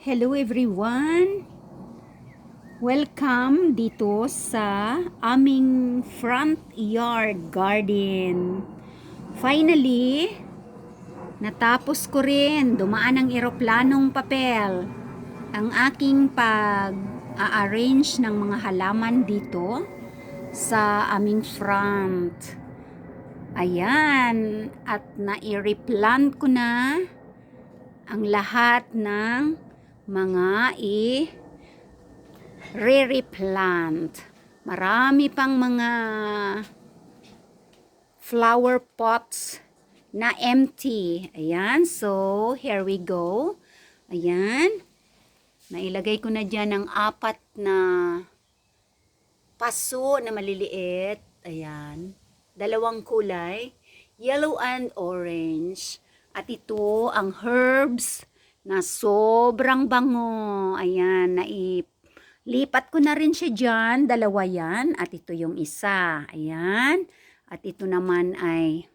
Hello everyone! Welcome dito sa aming front yard garden. Finally, natapos ko rin dumaan ang eroplanong papel. Ang aking pag-arrange ng mga halaman dito sa aming front. Ayan, at nai-replant ko na ang lahat ng mga i re-replant. Marami pang mga flower pots na empty. Ayan, so here we go. Ayan. Nailagay ko na dyan ng apat na paso na maliliit. Ayan. Dalawang kulay. Yellow and orange. At ito ang herbs na sobrang bango. Ayan, nailipat ko na rin siya dyan. Dalawa yan. At ito yung isa. Ayan. At ito naman ay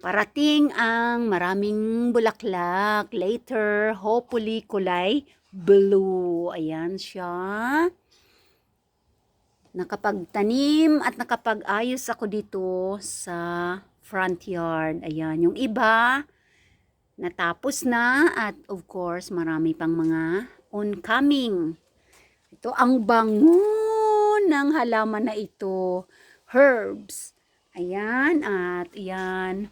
parating ang maraming bulaklak. Later, hopefully, kulay blue. Ayan siya. Nakapagtanim at nakapag-ayos ako dito sa front yard. Ayan, yung iba, natapos na at of course marami pang mga oncoming. Ito ang bango ng halaman na ito. Herbs. Ayan at ayan.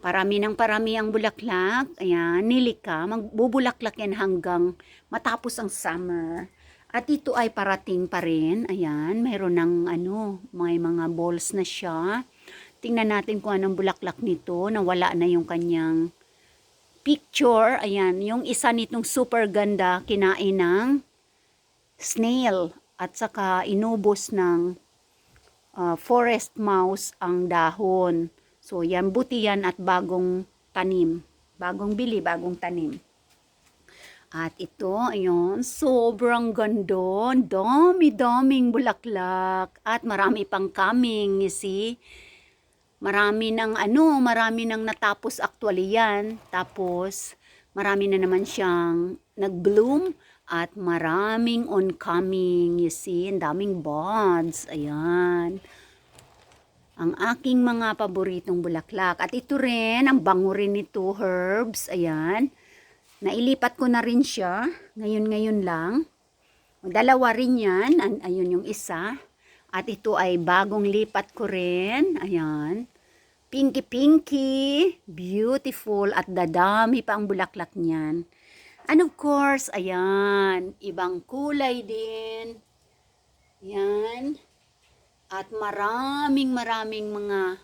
Parami ng parami ang bulaklak. Ayan, nilika. Magbubulaklak yan hanggang matapos ang summer. At ito ay parating pa rin. Ayan, mayroon ng ano, may mga balls na siya. Tingnan natin kung anong bulaklak nito. Nawala na yung kanyang picture, ayan, yung isa nitong super ganda kinain ng snail at saka inubos ng uh, forest mouse ang dahon. So yan, buti yan at bagong tanim. Bagong bili, bagong tanim. At ito, ayun, sobrang ganda. Dami-daming bulaklak. At marami pang coming, you see. Marami ng ano, marami nang natapos actually yan. Tapos, marami na naman siyang nag-bloom at maraming oncoming. You see, ang daming buds. Ayan. Ang aking mga paboritong bulaklak. At ito rin, ang bango rin nito, herbs. Ayan. Nailipat ko na rin siya. Ngayon-ngayon lang. Dalawa rin yan. Ayun yung isa. At ito ay bagong lipat ko rin. Ayan. Pinky-pinky. Beautiful. At dadami pa ang bulaklak niyan. And of course, ayan. Ibang kulay din. Ayan. At maraming maraming mga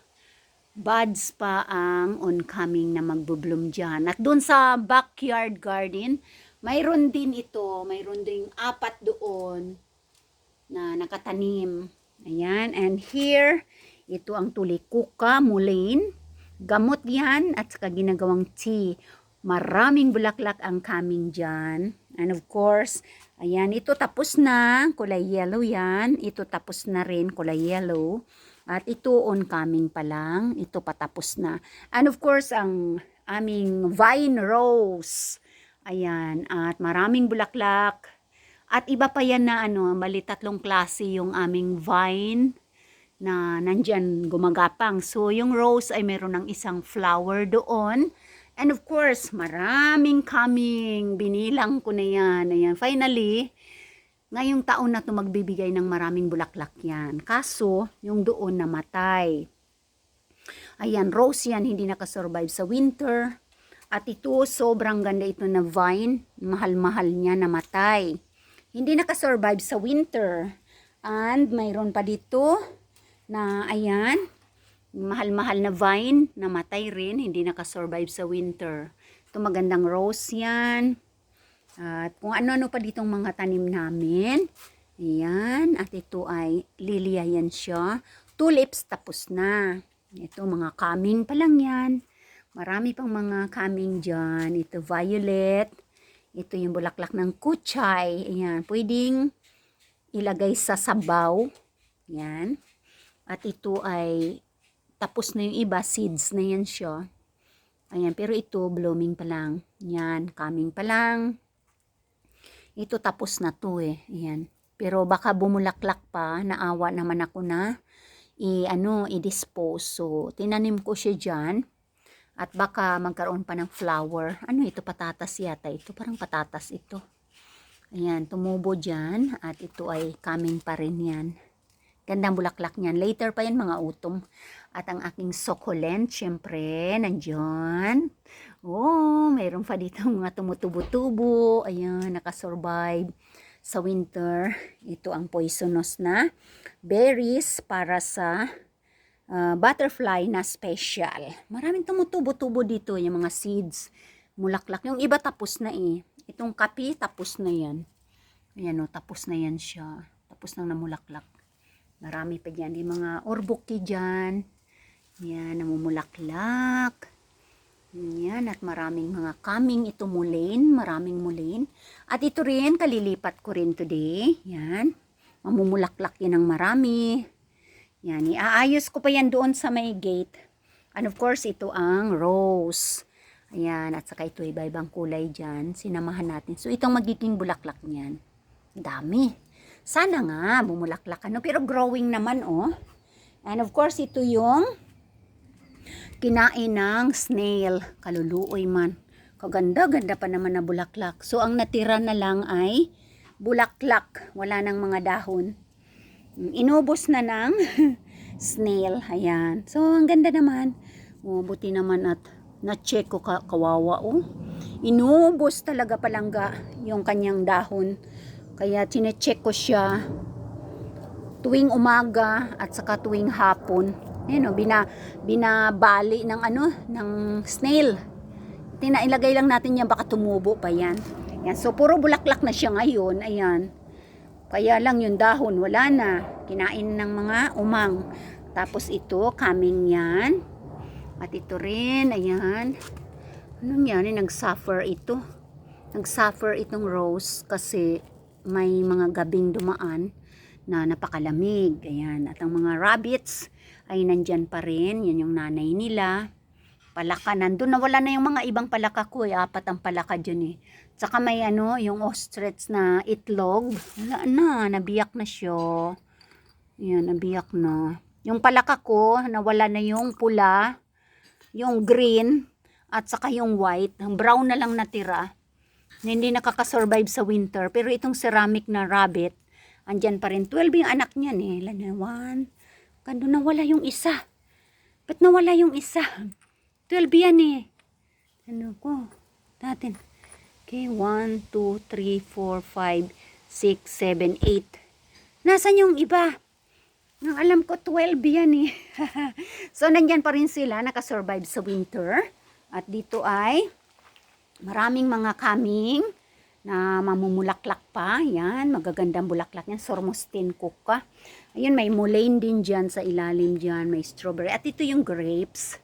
buds pa ang oncoming na magbubloom dyan. At doon sa backyard garden, mayroon din ito. Mayroon din apat doon na nakatanim. Ayan. And here, ito ang tulikuka, mulane. Gamot yan at saka ginagawang tea. Maraming bulaklak ang coming dyan. And of course, ayan, ito tapos na. Kulay yellow yan. Ito tapos na rin, kulay yellow. At ito oncoming pa lang. Ito patapos na. And of course, ang aming vine rose. Ayan. At maraming bulaklak. At iba pa yan na ano, mali tatlong klase yung aming vine na nandyan gumagapang. So, yung rose ay meron ng isang flower doon. And of course, maraming coming. Binilang ko na yan. Ayan. Finally, ngayong taon na to magbibigay ng maraming bulaklak yan. Kaso, yung doon namatay. Ayan, rose yan, hindi nakasurvive sa winter. At ito, sobrang ganda ito na vine. Mahal-mahal niya, namatay. Hindi nakasurvive sa winter. And mayroon pa dito na ayan, mahal-mahal na vine, namatay rin, hindi nakasurvive sa winter. Ito magandang rose yan. At kung ano-ano pa ditong mga tanim namin. Ayan, at ito ay lilia yan siya. Tulips tapos na. Ito mga coming pa lang yan. Marami pang mga coming dyan. Ito violet. Ito yung bulaklak ng kuchay. Ayan, pwedeng ilagay sa sabaw. Yan. At ito ay tapos na yung iba, seeds na yan siya. Ayan, pero ito blooming pa lang. Yan, coming pa lang. Ito tapos na to eh. Ayan. Pero baka bumulaklak pa, naawa naman ako na i ano i-dispose. So tinanim ko siya diyan at baka magkaroon pa ng flower. Ano ito patatas yata ito, parang patatas ito. Ayan, tumubo diyan at ito ay coming pa rin 'yan. Gandang bulaklak niyan. Later pa yan mga utom. At ang aking succulent, syempre, nandyan. Oh, mayroon pa dito mga tumutubo-tubo. Ayan, nakasurvive sa winter. Ito ang poisonous na berries para sa uh, butterfly na special. Maraming tumutubo-tubo dito, yung mga seeds, mulaklak. Yung iba tapos na eh. Itong kapi, tapos na yan. Ayan o, tapos na yan siya. Tapos nang namulaklak. Marami pa dyan. Yung mga orbuki dyan. Yan, namumulaklak. Yan, at maraming mga coming ito mulin. Maraming mulin. At ito rin, kalilipat ko rin today. Yan. Mamumulaklak yan ng marami. Yan, iaayos ko pa yan doon sa may gate. And of course, ito ang rose. Ayan, at saka ito iba-ibang kulay dyan. Sinamahan natin. So, itong magiging bulaklak niyan. Dami. Sana nga, bumulaklak ano. Pero growing naman, oh. And of course, ito yung kinain ng snail. Kaluluoy man. Kaganda-ganda pa naman na bulaklak. So, ang natira na lang ay bulaklak. Wala nang mga dahon. Inubos na ng snail. Ayan. So, ang ganda naman. Oh, buti naman at na-check ko ka, kawawa oh. Inubos talaga palangga yung kanyang dahon. Kaya chinecheck ko siya tuwing umaga at saka tuwing hapon. Ayan oh, bina, binabali ng ano, ng snail. Tinailagay lang natin yan, baka tumubo pa yan. Yan, so puro bulaklak na siya ngayon. Ayan. Kaya lang yung dahon, wala na. Kinain ng mga umang. Tapos ito, coming yan. At ito rin, ayan. Anong yan? Nag-suffer ito. Nag-suffer itong rose kasi may mga gabing dumaan na napakalamig. Ayan. At ang mga rabbits ay nandyan pa rin. Yan yung nanay nila. Palaka. Nandun nawala na yung mga ibang palaka ko. Eh. Apat ang palaka dyan eh. Tsaka may ano, yung ostrich na itlog. Wala na. Nabiyak na siya. Yan, nabiyak na. Yung palaka ko, nawala na yung pula, yung green, at saka yung white. Brown na lang natira. Na hindi nakakasurvive sa winter. Pero itong ceramic na rabbit, andyan pa rin. 12 yung anak niyan eh. Ilan na? One. Kando nawala yung isa. Ba't nawala yung isa? 12 yan eh. Ano ko? Natin. Okay, 1, 2, 3, 4, 5, 6, 7, 8. Nasaan yung iba? Ang alam ko 12 yan eh. so nandyan pa rin sila, nakasurvive sa winter. At dito ay maraming mga kaming na mamumulaklak pa. Yan, magagandang bulaklak yan. Sormostin kuka. Ayun, may mulane din dyan sa ilalim dyan. May strawberry. At ito yung grapes.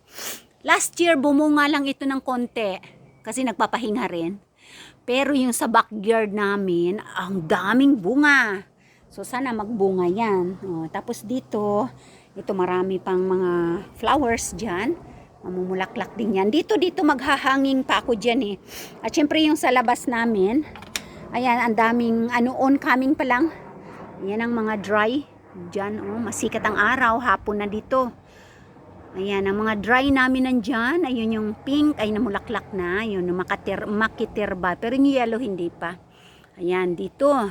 Last year, bumunga lang ito ng konti. Kasi nagpapahinga rin. Pero yung sa backyard namin, ang daming bunga. So, sana magbunga yan. O, tapos dito, ito marami pang mga flowers dyan. Mamumulaklak din yan. Dito, dito maghahanging pa ako dyan eh. At syempre yung sa labas namin, ayan, ang daming, ano, oncoming pa lang. Ayan ang mga dry. Dyan, oh, masikat ang araw, hapon na dito. Ayan, ang mga dry namin nandyan, ayun yung pink, ay namulaklak na, yun, makatir, makitirba, pero yung yellow hindi pa. Ayan, dito.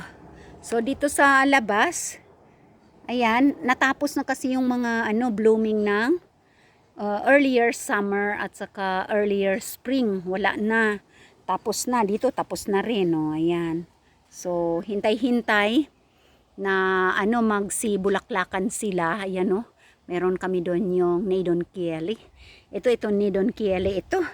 So, dito sa labas, ayan, natapos na kasi yung mga, ano, blooming ng uh, earlier summer at saka earlier spring, wala na. Tapos na, dito tapos na rin, oh, ayan. So, hintay-hintay na, ano, magsibulaklakan sila, ayan, oh. Meron kami doon yung Nadon Kieli. Ito, ito Nadon Kieli. Ito,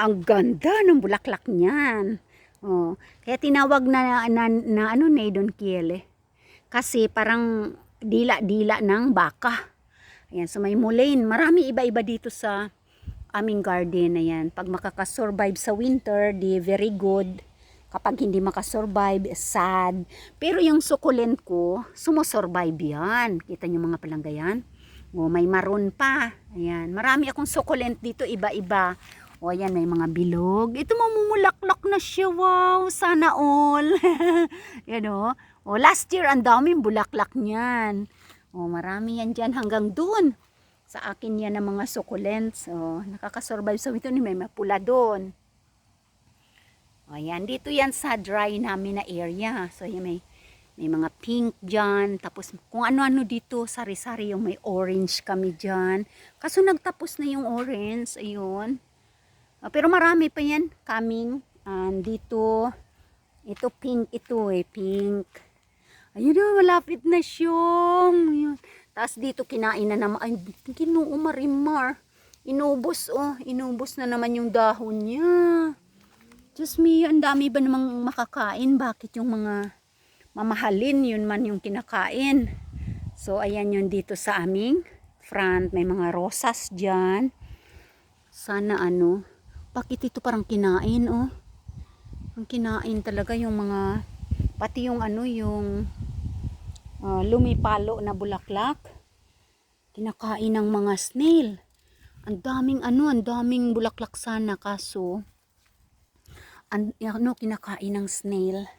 ang ganda ng bulaklak niyan. Oh, kaya tinawag na, na, na ano Nadon Kieli. Kasi parang dila-dila ng baka. Ayan, so may mulane. Marami iba-iba dito sa aming garden. Ayan, pag makakasurvive sa winter, di very good. Kapag hindi makasurvive, sad. Pero yung succulent ko, sumusurvive yan. Kita nyo mga palanggayan? Oh, may maroon pa. Ayan. Marami akong succulent dito, iba-iba. O yan, may mga bilog. Ito mamumulaklak na siya. Wow, sana all. yan o. O last year, ang daming bulaklak niyan. O marami yan dyan hanggang dun. Sa akin yan ang mga succulents. O nakakasurvive sa ni may mapula doon. O yan, dito yan sa dry namin na area. So yan may may mga pink dyan. Tapos kung ano-ano dito, sari-sari yung may orange kami dyan. Kaso nagtapos na yung orange. Ayun. Ah, pero marami pa yan coming. And dito, ito pink ito eh, pink. Ayun na, malapit na siyang. Ayun. Tapos dito kinain na naman. Ay, kinuo marimar. Inubos oh, inubos na naman yung dahon niya. Diyos me, ang dami ba namang makakain? Bakit yung mga mamahalin yun man yung kinakain? So, ayan yun dito sa aming front. May mga rosas dyan. Sana ano, bakit ito parang kinain oh? Ang kinain talaga yung mga, pati yung ano, yung ah, lumipalo na bulaklak. Kinakain ng mga snail. Ang daming ano, ang daming bulaklak sana kaso an, ano, kinakain ng snail.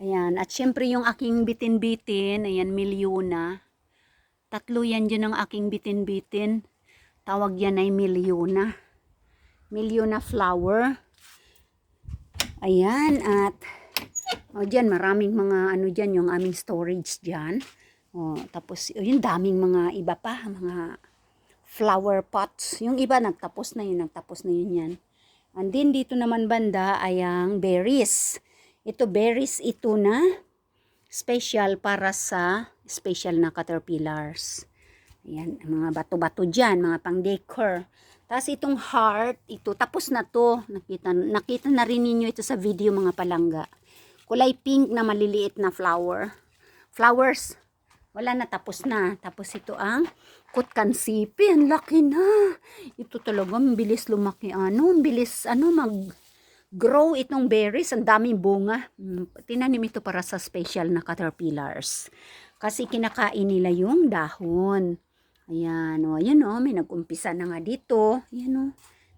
Ayan. At syempre yung aking bitin-bitin, ayan, milyona. Tatlo yan dyan ang aking bitin-bitin. Tawag yan ay milyona. Milyona flower. Ayan. At, o dyan, maraming mga ano dyan, yung aming storage dyan. O, tapos, o, yung daming mga iba pa, mga flower pots. Yung iba, nagtapos na yun, nagtapos na yun yan. And then dito naman banda ay ang berries. Ito berries ito na special para sa special na caterpillars. Ayan, mga bato-bato dyan, mga pang decor. Tapos itong heart, ito, tapos na to. Nakita, nakita na rin ninyo ito sa video mga palangga. Kulay pink na maliliit na flower. Flowers, wala na, tapos na. Tapos ito ang kutkansipi. Ang laki na. Ito talaga, ang bilis lumaki. Ano, ang bilis, ano, mag grow itong berries. Ang daming bunga. Mm, Tinanim ito para sa special na caterpillars. Kasi kinakain nila yung dahon. Ayan, o, ayan o, may nag-umpisa na nga dito. Ayan o,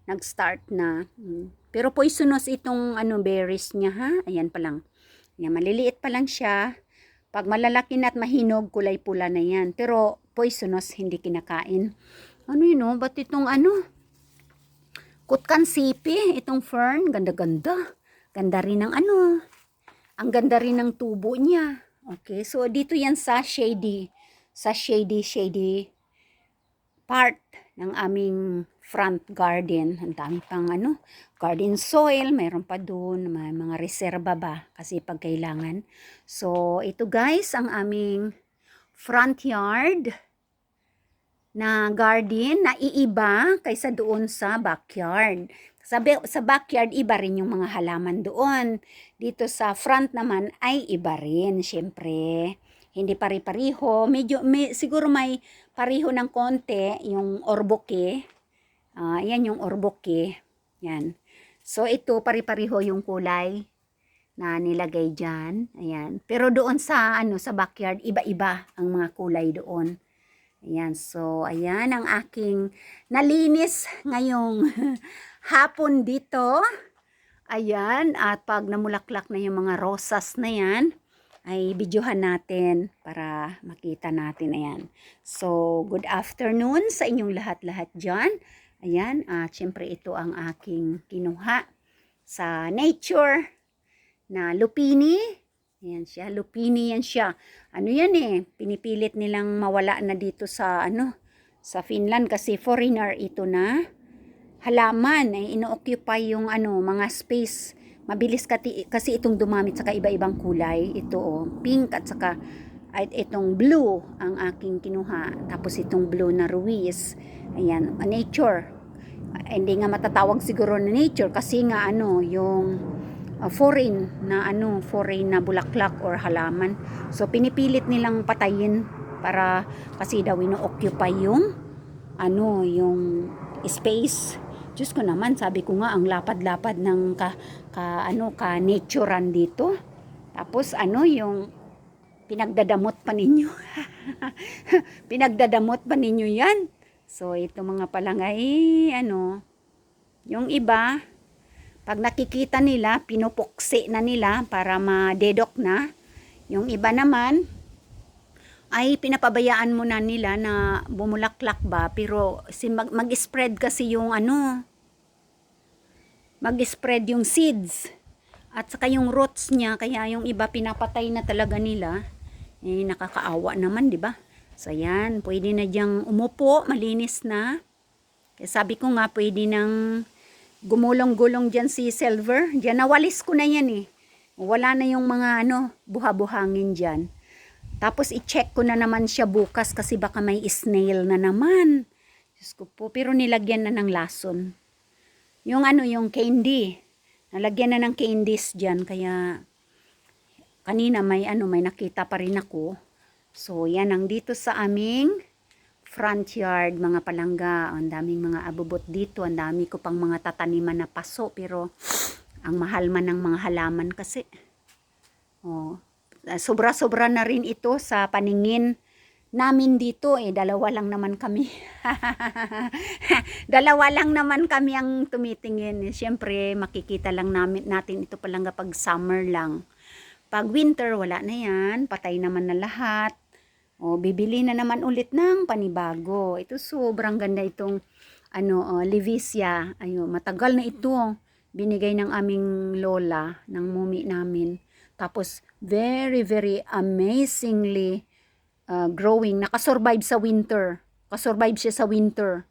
nag-start na. Mm. Pero poisonous itong ano, berries niya ha. Ayan pa lang. Ayan, maliliit pa lang siya. Pag malalaki na at mahinog, kulay pula na yan. Pero poisonous, hindi kinakain. Ano yun o? Ba't itong ano? Kutkan sipi, itong fern, ganda-ganda. Ganda rin ng ano. Ang ganda rin ng tubo niya. Okay, so dito yan sa shady. Sa shady, shady part ng aming front garden. Ang dami pang ano, garden soil, mayroon pa doon, may mga reserba ba kasi pag kailangan. So, ito guys, ang aming front yard na garden na iiba kaysa doon sa backyard. Sabi, sa backyard, iba rin yung mga halaman doon. Dito sa front naman ay iba rin, syempre. Hindi pari-pariho. Medyo, may, siguro may pariho ng konti, yung orboke. Ah, yan yung orboke. Yan. So, ito, pari-pariho yung kulay na nilagay dyan. Ayan. Pero doon sa, ano, sa backyard, iba-iba ang mga kulay doon. Ayan. So, ayan ang aking nalinis ngayong hapon dito. Ayan. At pag namulaklak na yung mga rosas na yan, ay videohan natin para makita natin. Ayan. So, good afternoon sa inyong lahat-lahat dyan. Ayan. At syempre ito ang aking kinuha sa nature na lupini. Ayan siya. Lupini yan siya. Ano yan eh. Pinipilit nilang mawala na dito sa ano sa Finland kasi foreigner ito na halaman ay ino-occupy yung ano mga space mabilis kati, kasi itong dumamit sa iba-ibang kulay ito oh, pink at saka at itong blue ang aking kinuha tapos itong blue na ruiz ayan nature hindi nga matatawag siguro na nature kasi nga ano yung uh, foreign na ano foreign na bulaklak or halaman so pinipilit nilang patayin para kasi daw ino-occupy yung ano yung space Diyos ko naman, sabi ko nga, ang lapad-lapad ng ka, ka, ano, ka naturean dito. Tapos, ano, yung pinagdadamot pa ninyo. pinagdadamot pa ninyo yan. So, ito mga palangay, ano, Yung iba, pag nakikita nila, pinupuksi na nila para madedok na. Yung iba naman, ay pinapabayaan mo na nila na bumulaklak ba pero si mag, mag-spread kasi yung ano mag-spread yung seeds at saka yung roots niya kaya yung iba pinapatay na talaga nila eh nakakaawa naman di ba so yan pwede na diyang umupo malinis na kaya sabi ko nga pwede nang gumulong-gulong dyan si Silver dyan nawalis ko na yan eh wala na yung mga ano buha-buhangin dyan tapos i-check ko na naman siya bukas kasi baka may snail na naman. Diyos ko po. Pero nilagyan na ng lason. Yung ano, yung candy. Nalagyan na ng candies dyan. Kaya kanina may ano, may nakita pa rin ako. So yan ang dito sa aming front yard, mga palangga. Ang daming mga abubot dito. Ang dami ko pang mga tataniman na paso. Pero ang mahal man ng mga halaman kasi. Oh, sobra-sobra na rin ito sa paningin namin dito eh dalawa lang naman kami dalawa lang naman kami ang tumitingin Siyempre makikita lang namin natin ito palang kapag summer lang pag winter wala na yan patay naman na lahat o bibili na naman ulit ng panibago ito sobrang ganda itong ano uh, Livisia ayo matagal na ito binigay ng aming lola ng mumi namin tapos, very, very amazingly uh, growing. Nakasurvive sa winter. Kasurvive siya sa winter.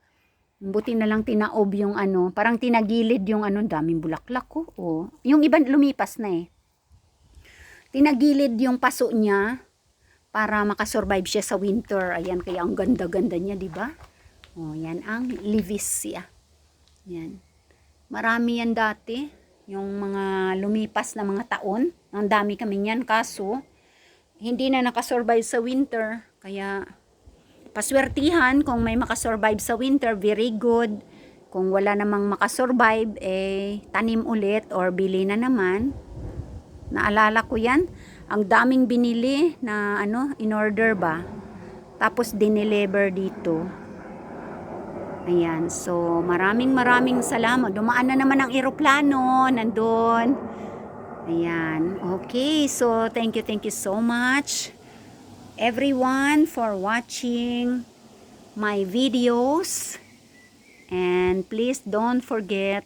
Buti na lang tinaob yung ano, parang tinagilid yung ano, daming bulaklak ko. Oh. Yung iba lumipas na eh. Tinagilid yung paso niya para makasurvive siya sa winter. Ayan, kaya ang ganda-ganda niya, di ba? Oh, yan ang Livisia. Yan. Marami yan dati yung mga lumipas na mga taon. Ang dami kami niyan kaso hindi na nakasurvive sa winter. Kaya paswertihan kung may makasurvive sa winter, very good. Kung wala namang makasurvive, eh tanim ulit or bili na naman. Naalala ko yan. Ang daming binili na ano, in order ba. Tapos dineliver dito. Ayan, so maraming maraming salamat. Dumaan na naman ang eroplano, nandun. Ayan, okay, so thank you, thank you so much everyone for watching my videos. And please don't forget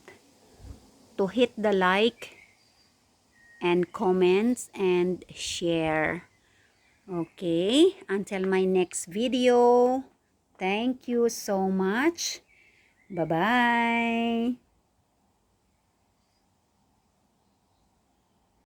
to hit the like and comments and share. Okay, until my next video. Thank you so much. Bye-bye.